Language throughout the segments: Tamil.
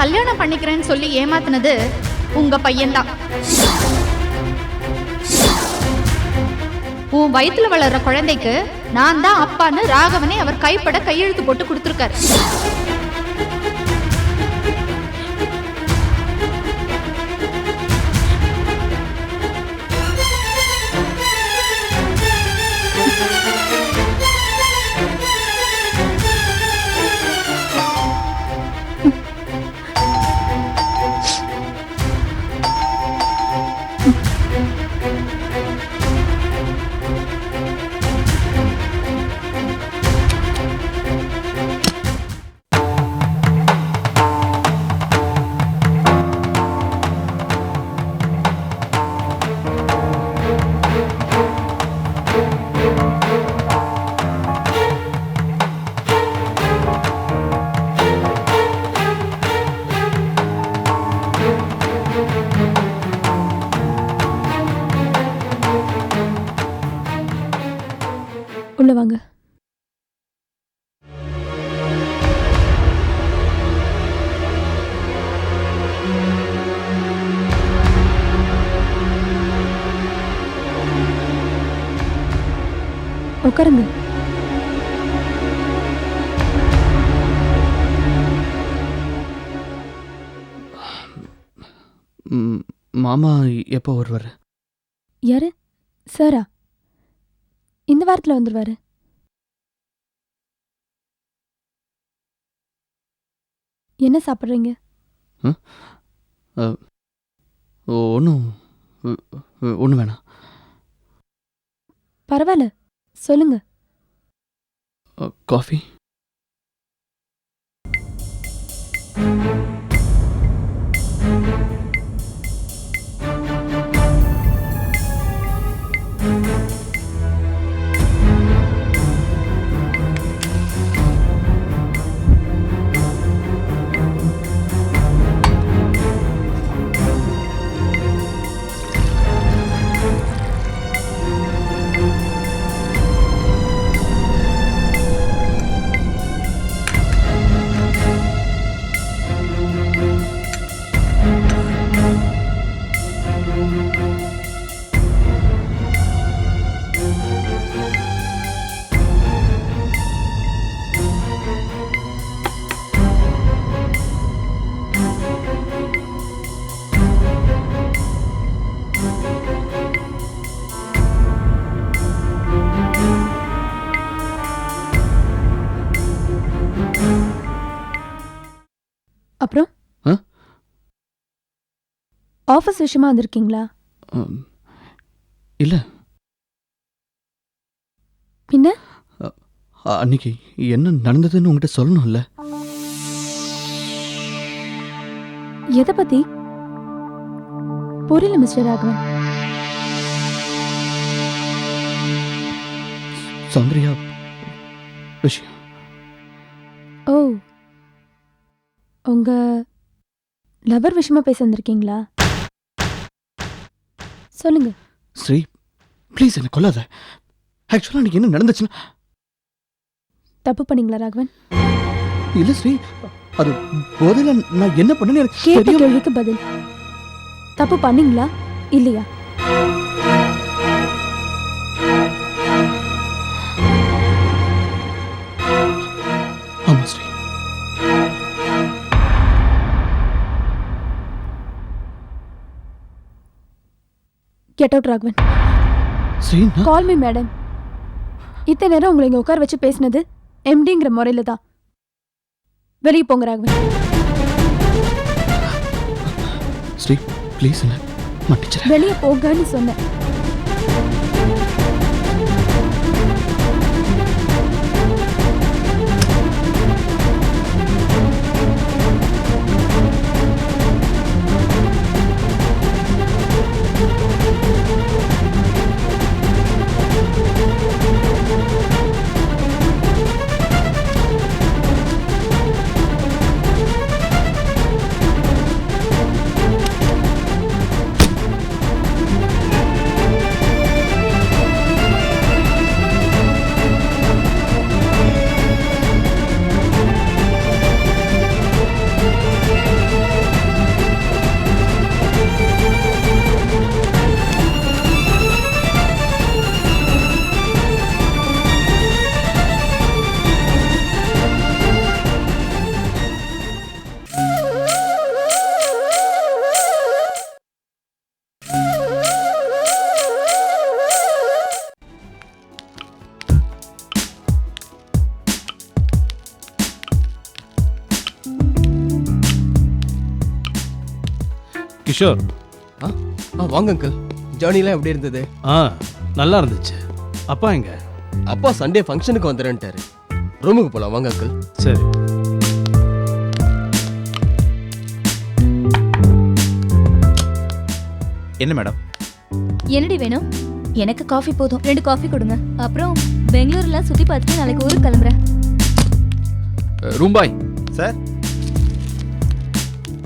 கல்யாணம் பண்ணிக்கிறேன்னு சொல்லி ஏமாத்தினது உங்க பையன்தான். உன் வயிற்றுல வளர்ற குழந்தைக்கு நான் தான் அப்பான்னு ராகவனே அவர் கைப்பட கையெழுத்து போட்டு கொடுத்துருக்காரு. உட்காருங்க. மாமா எப்போ வருவார்? யாரு? சாரா. இந்த வாரத்தில் வந்துடுவாரு என்ன சாப்பிட்றீங்க? ஒன்றும் ஒன்றும் வேணாம். பரவாயில்ல. சொல்லுங்க. காஃபி? அப்புறம் ஆஃபீஸ் விஷயமா வந்திருக்கீங்களா? இல்லை. பின்ன? அன்னைக்கு என்ன நடந்ததுன்னு உங்ககிட்ட சொல்லணும்ல? எதை பத்தி? புரியல மிஸ்டர் ராகவன். சௌந்தர்யா விஷயம். ஓ. உங்க லவர் விஷயமா பேச வந்திருக்கீங்களா? சொல்லுங்க. ஸ்ரீ ப்ளீஸ் என்னை கொல்லாத. ஆக்சுவலாக அன்னைக்கு என்ன நடந்துச்சுன்னா தப்பு பண்ணீங்களா ராகவன்? இல்லை ஸ்ரீ அது போதையில் நான் என்ன பண்ணேன்னு எனக்கு கேட்ட தெரியும். கேள்விக்கு பதில். தப்பு பண்ணீங்களா? இல்லையா? Get out Raghavan call me madam இத்தனை நேரம் உங்களை இங்க உட்கார வச்சு பேசினது எம்டிங்கிற முறையில தான். வெளியே போங்க ராகவன் ஸ்ரீ ப்ளீஸ் என்ன? வெளியே போங்கன்னு சொன்னேன். கிஷோர். ஆ? ஆ வாங்க அங்கிள் ஜேர்னிலாம் எப்படி இருந்தது? ஆ நல்லா இருந்துச்சு. அப்பா எங்க? அப்பா சண்டே ஃபங்க்ஷனுக்கு வந்துடுன்ட்டாரு ரூமுக்கு போகலாம் வாங்க அங்கிள் சரி. என்ன மேடம் என்னடி வேணும்? எனக்கு காஃபி போதும். ரெண்டு காஃபி கொடுங்க. அப்புறம் பெங்களூர்ல சுத்தி பார்த்துட்டு நாளைக்கு ஊருக்கு கிளம்புறேன். ரூம்பாய் சார்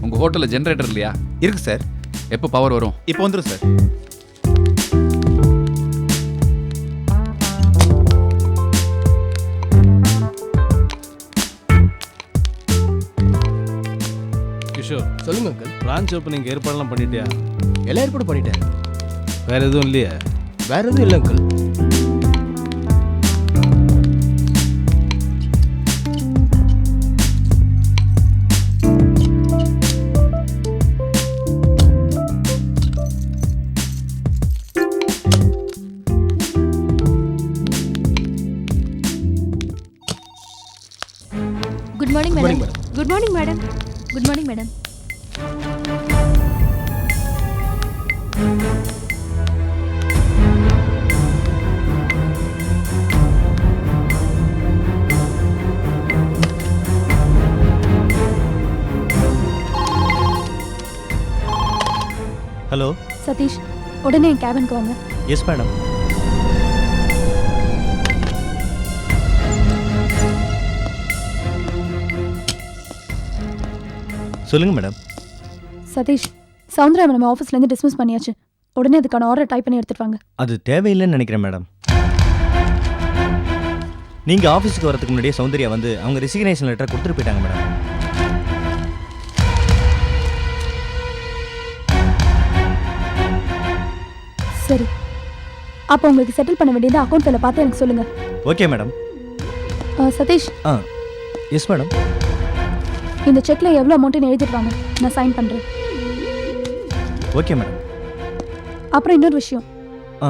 உங்க ஹோட்டல்ல ஜெனரேட்டர் இல்லையா? இருக்கு சார். எப்போ பவர் வரும்? இப்போ வந்துடும் சார். கிஷோர் சொல்லுங்க அங்கிள் பிரான்ச் ஓப்பனிங் ஏற்பாடெல்லாம் பண்ணிட்டியா? எல்லா ஏற்பாடு பண்ணிட்டேன். வேற எதுவும் இல்லையா? வேற எதுவும் இல்லை uncle morning Good morning, madam good morning madam good morning madam hello Satish உடனே என் கேபினுக்கு வாங்க. எஸ் மேடம் சொல்லுங்க மேடம் சதீஷ் சவுந்தரா நம்ம ஆஃபீஸ்லேருந்து டிஸ்மிஸ் பண்ணியாச்சு. உடனே அதுக்கான ஆர்டர் டைப் பண்ணி எடுத்துட்டு வாங்க. அது தேவையில்லைன்னு நினைக்கிறேன் மேடம் நீங்கள் ஆஃபீஸுக்கு வரதுக்கு முன்னாடியே சௌந்தர்யா வந்து அவங்க ரெசிக்னேஷன் லெட்டர் கொடுத்துட்டு போயிட்டாங்க மேடம் சரி. அப்போ உங்களுக்கு செட்டில் பண்ண வேண்டியது அக்கௌண்ட் பார்த்து எனக்கு சொல்லுங்க. Okay madam Satish. ஆ. எஸ் மேடம் இந்த செக்ல எவ்வளோ அமௌண்ட்னு எழுதிட்டு வாங்க. நான் சைன் பண்ணுறேன் ஓகே மேடம். அப்புறம் இன்னொரு விஷயம். ஆ.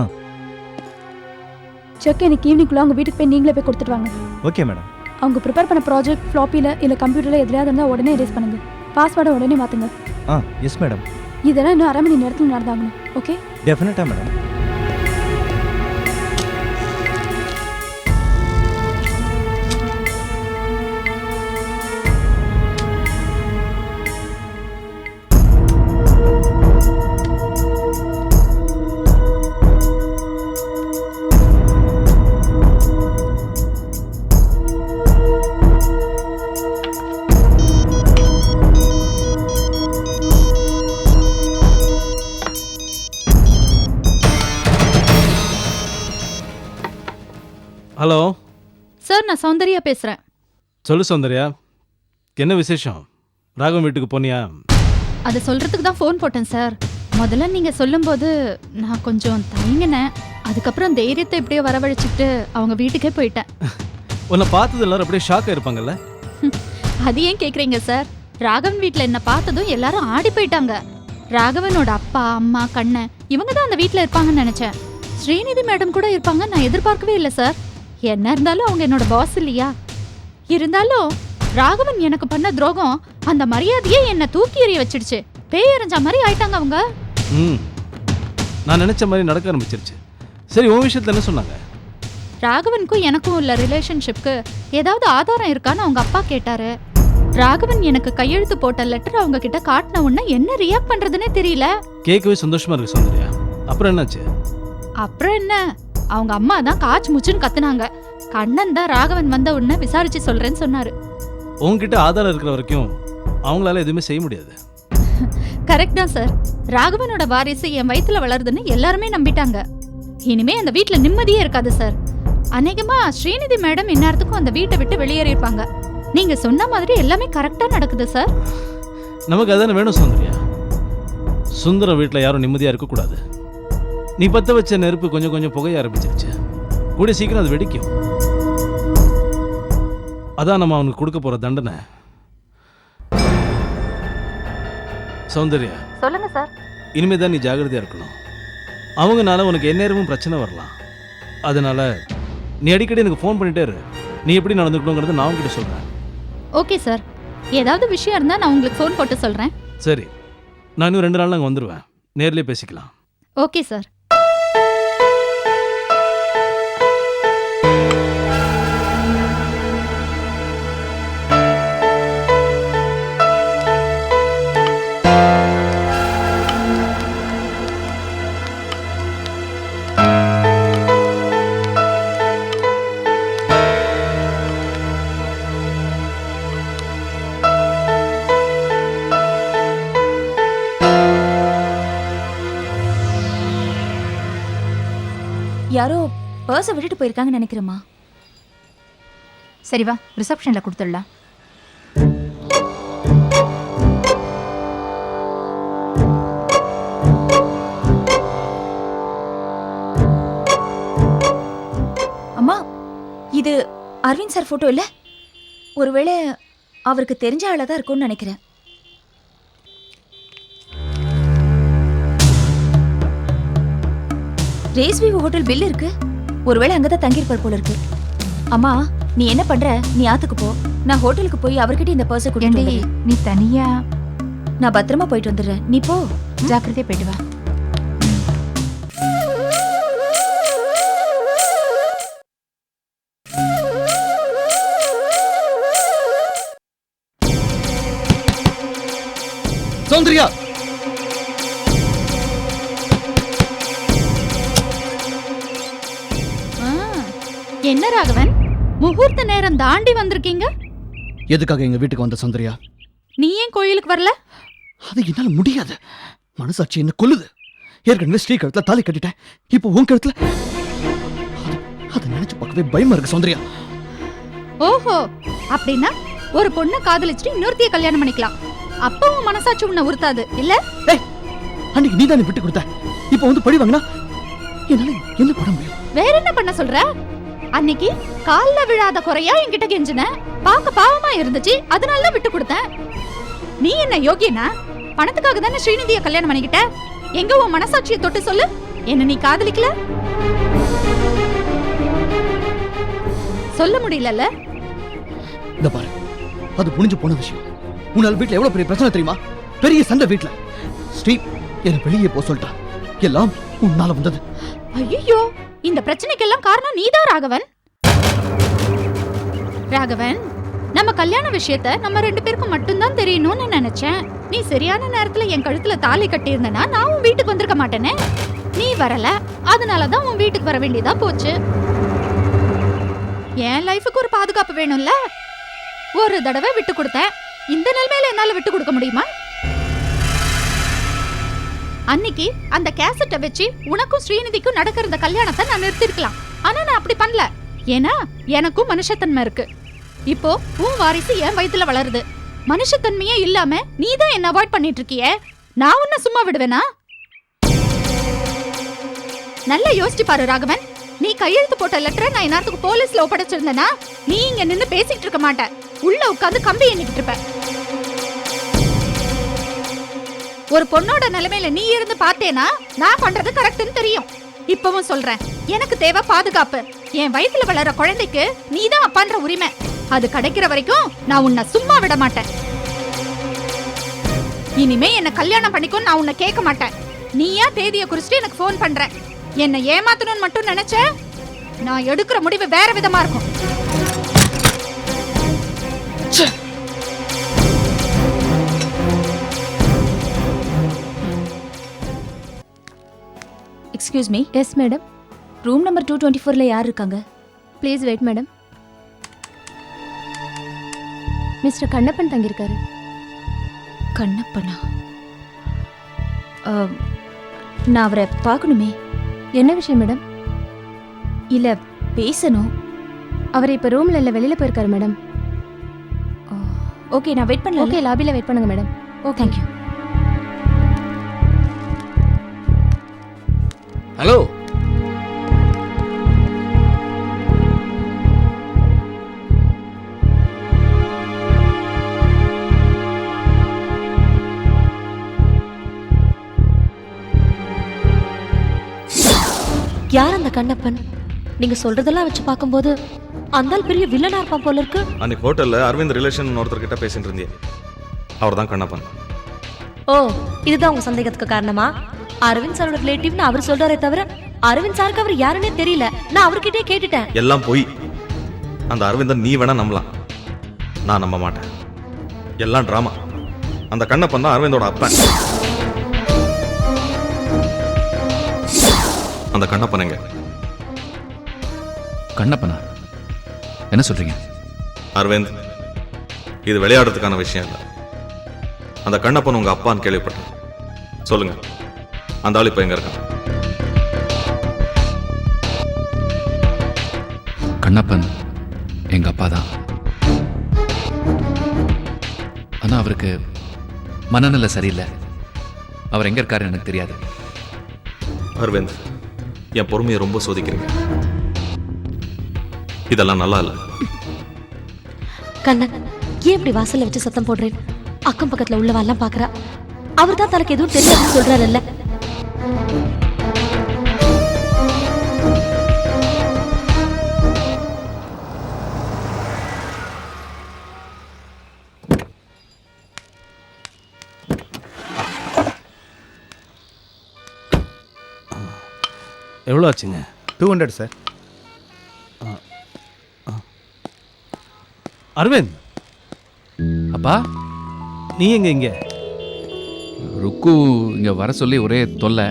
செக் இன்னைக்கு ஈவினிங்குள்ள அவங்க வீட்டுக்கு போய் நீங்களே போய் கொடுத்துட்டு வாங்க. Okay madam. அவங்க ப்ரிப்பேர் பண்ண ப்ராஜெக்ட் ஃப்ளாப்பியில் இல்லை கம்ப்யூட்டரில் எதுலையாவது இருந்தால் உடனே erase பண்ணுங்க. பாஸ்வேர்டை உடனே மாற்றுங்க ஆ எஸ் மேடம் இதெல்லாம் இன்னும் அரை மணி நேரத்தில் நடந்தாகணும். ஓகே டெஃபினட்டாக மேடம் பேசுறேன். சொல்லு சௌந்தர்யா என்ன விசேஷம்? ராகவன் வீட்டுக்கு போனியா? அதை சொல்றதுக்கு தான் ஃபோன் போட்டேன் சார் முதல்ல நீங்க சொல்லும்போது நான் கொஞ்சம் தயங்கினேன். அதுக்கப்புறம் தைரியத்தை எப்படியோ வரவழைச்சிட்டு அவங்க வீட்டுக்கே போயிட்டேன். உன்னை பார்த்தது எல்லாரும் அப்படியே ஷாக்காக இருப்பாங்கல்ல அது ஏன் கேக்குறீங்க சார் ராகவன் வீட்ல என்ன பார்த்ததும் எல்லாரும் ஆடி போயிட்டாங்க. ராகவனோட அப்பா அம்மா கண்ணன் இவங்க தான் அந்த வீட்ல இருப்பாங்கன்னு நினைச்சேன். ஸ்ரீநிதி மேடம் கூட இருப்பாங்க நான் எதிர்பார்க்கவே இல்லை சார் என்ன இருந்தாலும் அவங்க என்னோட பாஸ் இல்லையா? இருந்தாலும் ராகவன் எனக்கு பண்ண துரோகம் அந்த மரியாதையே என்னை தூக்கி எறிய வச்சிடுச்சு. பேயறிஞ்ச மாதிரி ஆயிட்டாங்க அவங்க. ம். நான் நினச்ச மாதிரி நடக்க ஆரம்பிச்சிருச்சு. சரி உன் விஷயத்தில் என்ன சொன்னாங்க? ராகவனுக்கும் எனக்கும் உள்ள ரிலேஷன்ஷிப்க்கு ஏதாவது ஆதாரம் இருக்கான்னு அவங்க அப்பா கேட்டாரு. ராகவன் எனக்கு கையெழுத்து போட்ட லெட்டர் அவங்க கிட்ட காட்டின உடனே என்ன ரியாக்ட் பண்றதுனே தெரியல. கேட்கவே சந்தோஷமா இருக்கு சௌந்தர்யா. அப்புறம் என்னாச்சு? அப்புறம் என்ன? அவங்க அம்மா தான் காச்சு முச்சுன்னு கத்துனாங்க. கண்ணன் தான் ராகவன் வந்த உடனே விசாரிச்சு சொல்றேன்னு சொன்னாரு. உன்கிட்ட ஆதாரம் இருக்கிற வரைக்கும் அவங்களால எதுவுமே செய்ய முடியாது. கரெக்ட் தான் சார். ராகவனோட வாரிசு என் வயித்துல வளருதுன்னு எல்லாருமே நம்பிட்டாங்க. இனிமே அந்த வீட்ல நிம்மதியே இருக்காது சார். அநேகமா ஸ்ரீநிதி மேடம் இந்நேரத்துக்கும் அந்த வீட்டை விட்டு வெளியேறியிருப்பாங்க. நீங்க சொன்ன மாதிரி எல்லாமே கரெக்டா நடக்குது சார். நமக்கு அதானே வேணும் சௌந்தர்யா? சுந்தரம் வீட்டில் யாரும் நிம்மதியாக இருக்கக்கூடாது நீ பற்ற வச்ச நெருப்பு கொஞ்சம் கொஞ்சம் புகைய ஆரம்பிச்சிருச்சு. கூடிய சீக்கிரம் அது வெடிக்கும். அதான் நம்ம அவனுக்கு கொடுக்க போகிற தண்டனை. சௌந்தர்யா. சொல்லுங்க சார். இனிமே தான் நீ ஜாகிரதையாக இருக்கணும். அவங்கனால உனக்கு எந்நேரமும் பிரச்சனை வரலாம். அதனால நீ அடிக்கடி எனக்கு ஃபோன் பண்ணிட்டே இரு. நீ எப்படி நடந்துக்கணுங்கிறத நான் உன்கிட்ட சொல்கிறேன் ஓகே சார். ஏதாவது விஷயம் இருந்தா நான் உங்களுக்கு ஃபோன் போட்டு சொல்றேன். சரி. நான் இன்னும் ரெண்டு நாள் அங்கே வந்துடுவேன் நேர்லயே பேசிக்கலாம். Okay sir. யாரோ பர்ஸை விட்டுட்டு போயிருக்காங்கன்னு நினைக்கிறேம்மா. சரி வா ரிசப்ஷன்ல கொடுத்துடலாம். அம்மா இது அரவிந்த் சார் போட்டோ இல்ல? ஒருவேளை அவருக்கு தெரிஞ்ச ஆளாக தான் இருக்கும்னு நினைக்கிறேன். ரேஸ்வி ஹோட்டல் பில் இருக்கு. ஒருவேளை அங்கதான் தங்கியிருப்பார் போல இருக்கு. அம்மா நீ என்ன பண்ற? நீ ஆத்துக்கு போ. நான் ஹோட்டலுக்கு போய் அவர்கிட்ட இந்த பர்ஸை வந்துடுறேன். நீ தனியா? நான் பத்திரமா போயிட்டு வந்துடுறேன். நீ போ. ஜாக்கிரதையா போயிட்டு வா. என்ன ராகவன் முகூர்த்த நேரம் தாண்டி வந்திருக்கீங்க? எதுக்காக எங்க வீட்டுக்கு வந்த சௌந்தர்யா? நீ ஏன் கோயிலுக்கு வரல? அது என்னால முடியாது. மனசாட்சி என்ன கொல்லுது? ஏற்கனவே ஸ்ரீ கழுத்துல தாலி கட்டிட்டேன். இப்போ உன் கழுத்துல? அது- நினைச்சு பார்க்கவே பயமா இருக்கு சௌந்தர்யா. ஓஹோ அப்படின்னா ஒரு பொண்ணை காதலிச்சுட்டு இன்னொருத்தைய கல்யாணம் பண்ணிக்கலாம். அப்ப உன் மனசாட்சி உன்னை உறுத்தாது இல்ல? அன்னைக்கு நீ தானே விட்டு கொடுத்த? இப்போ வந்து பழி வாங்கினா என்னால என்ன பண்ண முடியும்? வேற என்ன பண்ண சொல்ற? அன்னைக்கு கால்ல விழாத குறையா என்கிட்ட கெஞ்சின. பார்க்க பாவமா இருந்துச்சு. அதனால தான் விட்டு கொடுத்தேன். நீ என்ன யோகியனா? பணத்துக்காக தானே ஸ்ரீநிதிய கல்யாணம் பண்ணிக்கிட்ட? எங்க உன் மனசாட்சியை தொட்டு சொல்லு. என்ன நீ காதலிக்கல? சொல்ல முடியலல்ல? இந்த பாரு. அது புனிஞ்சு போன விஷயம். உன்னால வீட்ல எவ்வளவு பெரிய பிரச்சனை தெரியுமா? பெரிய சண்டை வீட்ல. ஸ்ரீ என்ன வெளியே போ சொல்லிட்டா. எல்லாம் உன்னால வந்தது. ஐயோ இந்த பிரச்சனைக்கெல்லாம் காரணம் நீதான் ராகவன். ராகவன் நம்ம கல்யாண விஷயத்த நம்ம ரெண்டு பேருக்கும் மட்டும்தான் தெரியணும்னு நினைச்சேன். நீ சரியான நேரத்துல என் கழுத்துல தாலி கட்டியிருந்தனா நான் உன் வீட்டுக்கு வந்திருக்க மாட்டேனே. நீ வரல அதனாலதான் உன் வீட்டுக்கு வர வேண்டியதா போச்சு. என் லைஃபுக்கு ஒரு பாதுகாப்பு வேணும்ல? ஒரு தடவை விட்டு கொடுத்தேன். இந்த நிலைமையில என்னால விட்டு கொடுக்க முடியுமா? அன்னைக்கு அந்த கேசட்டை வச்சு உனக்கும் ஸ்ரீநிதிக்கும் நடக்கிற இந்த கல்யாணத்தை நான் நிறுத்திருக்கலாம். ஆனா நான் அப்படி பண்ணல. ஏன்னா எனக்கும் மனுஷத்தன்மை இருக்கு. இப்போ உன் வாரிசு என் வயித்துல வளருது. மனுஷத்தன்மையே இல்லாம நீ தான் என்ன அவாய்ட் பண்ணிட்டு இருக்கிய? நான் உன்ன சும்மா விடுவேனா? நல்லா யோசிச்சு பாரு ராகவன். நீ கையெழுத்து போட்ட லெட்டரை நான் இந்நேரத்துக்கு போலீஸ்ல ஒப்படைச்சிருந்தேனா நீ இங்க நின்னு பேசிட்டு இருக்க மாட்ட. உள்ள உட்காந்து கம்பி எண்ணிக்கிட்டு இருப்ப. ஒரு பொண்ணோட நிலைமையில நீ இருந்து பார்த்தேனா நான் பண்றது கரெக்ட்னு தெரியும். இப்பவும் சொல்றேன். எனக்கு தேவை பாதுகாப்பு. என் வயித்துல வளர குழந்தைக்கு நீதான் அப்பான்ற உரிமை. அது கிடைக்கிற வரைக்கும் நான் உன்னை சும்மா விட மாட்டேன். இனிமே என்ன கல்யாணம் பண்ணிக்கோ நான் உன்னை கேட்க மாட்டேன். நீயா தேதியை குறிச்சிட்டு எனக்கு ஃபோன் பண்ற? என்னை ஏமாத்தணும்னு மட்டும் நினைச்ச? நான் எடுக்கிற முடிவு வேற விதமா இருக்கும். Excuse me yes madam room number two twenty ஃபோர்ல யார் இருக்காங்க? Please wait madam mister Kannappan தங்கியிருக்காரு. கண்ணப்பனா நான் அவரை பார்க்கணுமே. என்ன விஷயம் மேடம் இல்ல பேசணும். அவர் இப்போ ரூம்ல இல்லை வெளியில போயிருக்காரு மேடம் ஓகே நான் வெயிட் பண்ணல ஓகே லாபியில் வெயிட் பண்ணுங்க madam okay thank you hello. யார் அந்த கண்ணப்பன்? நீங்க சொல்றதெல்லாம் வச்சு பார்க்கும்போது அந்த பெரிய வில்லனா இருப்பான் போல இருக்கு. அன்னைக்கு ஹோட்டலில் அரவிந்த் ரிலேஷன் ஒருத்தர்கிட்ட பேசிட்டு இருந்தே அவர் தான் கண்ணப்பன். ஓ இதுதான் உங்க சந்தேகத்துக்கு காரணமா? அரவிந்த் சாரோட ரிலேட்டிவ்னு அவர் சொல்றாரே தவிர அரவிந்த் சாருக்கு அவர் யாருன்னே தெரியல. நான் அவர்கிட்டயே கேட்டுட்டேன். எல்லாம் பொய் அந்த அரவிந்தன் நீ வேணா நம்பலாம். நான் நம்ப மாட்டேன். எல்லாம் ட்ராமா அந்த கண்ணப்பன் தான் அரவிந்தோட அப்பன். அந்த கண்ணப்பன் எங்க? கண்ணப்பனா? என்ன சொல்றீங்க? அரவிந்த் இது விளையாடுறதுக்கான விஷயம் இல்லை. அந்த கண்ணப்பன் உங்க அப்பான்னு கேள்விப்பட்டேன். சொல்லுங்க. அந்த ஆள் இப்போ எங்க இருக்கான்? கண்ணப்பன் எங்க அப்பா தான். ஆனா அவருக்கு மனநிலை சரியில்லை. அவர் எங்க இருக்காருன்னு எனக்கு தெரியாது. அரவிந்த் என் பொறுமையை ரொம்ப சோதிக்கிறீங்க. இதெல்லாம் நல்லா இல்லை. கண்ணன் ஏன் இப்படி வாசல்ல வச்சு சத்தம் போடுறேன்? அக்கம் பக்கத்துல உள்ளவெல்லாம் பாக்குறா. அவர் தான் தனக்கு எதுவும் தெரியாதுன்னு சொல்றாருல்ல. எவ்வளோ ஆச்சுங்க? Two hundred sir Aravind! அப்பா நீ எங்க இங்க? ருக்கு இங்க வர சொல்லி ஒரே தொல்லை.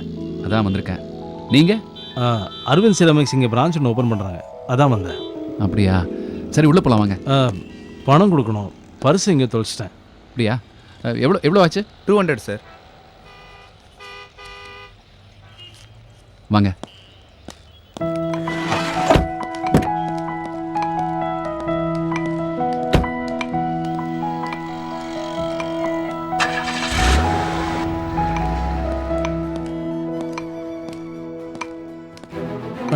அதான் வந்திருக்கேன். நீங்க? ஆ, அரவிந்த் சிரமிக்ஸ் இங்கே பிரான்ச் ஒன்று ஓப்பன் பண்ணுறாங்க அதான் வந்தேன். அப்படியா? சரி உள்ள போலாம் வாங்க. ஆ, பணம் கொடுக்கணும். பர்ஸ் இங்கே தொலைச்சிட்டேன். அப்படியா? எவ்வளோ எவ்வளோ ஆச்சு? Two hundred sir. வாங்க.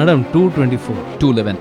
Madam two twenty four two eleven